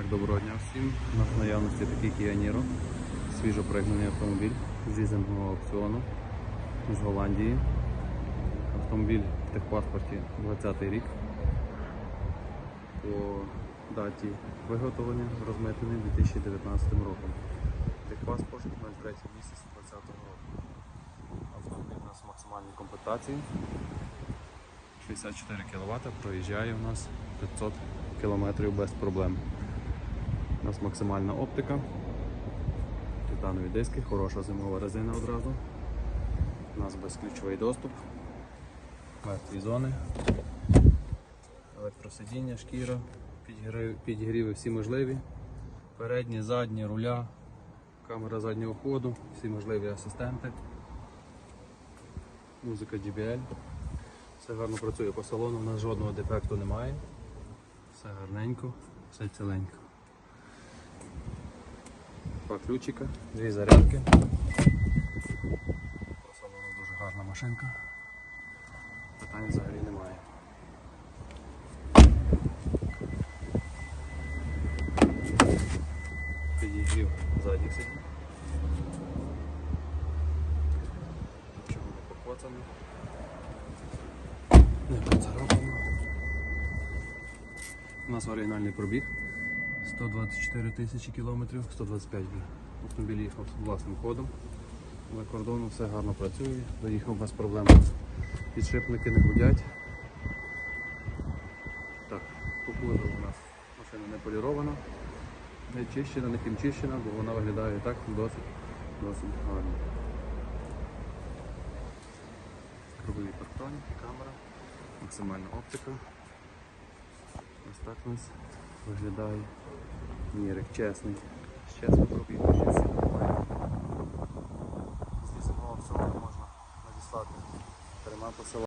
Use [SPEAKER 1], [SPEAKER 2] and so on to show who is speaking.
[SPEAKER 1] Так, доброго дня всім. У нас в наявності такий Kia Niro, свіжо пригнаний автомобіль з лізингового аукціону з Голландії. Автомобіль в техпаспорті 20 рік. По даті виготовлення розмитнений 2019 роком. Техпаспорт 03 місяць 2020 року. Автомобіль у нас в максимальній комплектації. 64 кВт проїжджає у нас 500 км без проблем. У нас максимальна оптика, титанові диски, хороша зимова резина одразу. У нас безключовий доступ, мертві зони, електросидіння, шкіра, підігріви всі можливі. Передні, задні, руля, камера заднього ходу, всі можливі асистенти, музика JBL. Все гарно працює по салону, у нас жодного дефекту немає. Все гарненько, все ціленько. Два ключика, дві зарядки. Салону дуже гарна машинка. Питань взагалі немає. Підігрів задніх сидінь. Нічого не покоцано. Не поцарапано. У нас оригінальний пробіг 124 тисячі кілометрів, 125 вже. Автомобіль їхав власним ходом. На кордону все гарно працює, доїхав без проблем. Підшипники не гудять. Так, по кузову у нас машина не полірована, не чищена, не кімчищена, бо вона виглядає так досить, досить гарно. Кругові парктроніки, камера, максимальна оптика. Ось так у нас виглядає Нірик чесний. З чесним пробігом Здесь всі нормально. З лісового всього можна надіслати трьома посиланнями.